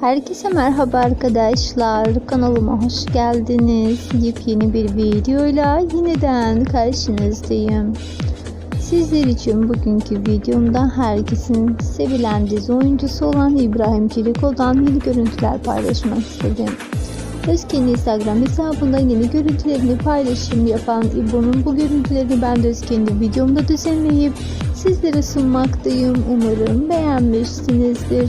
Herkese merhaba arkadaşlar. Kanalıma hoş geldiniz. Yepyeni bir videoyla yeniden karşınızdayım. Sizler için bugünkü videomda herkesin sevilen dizi oyuncusu olan İbrahim Çeliko'dan yeni görüntüler paylaşmak istedim. Özke'nin Instagram hesabında yeni görüntülerini paylaşım yapan İbo'nun bu görüntülerini ben de Özke'nin videomda düzenleyip sizlere sunmaktayım. Umarım beğenmişsinizdir.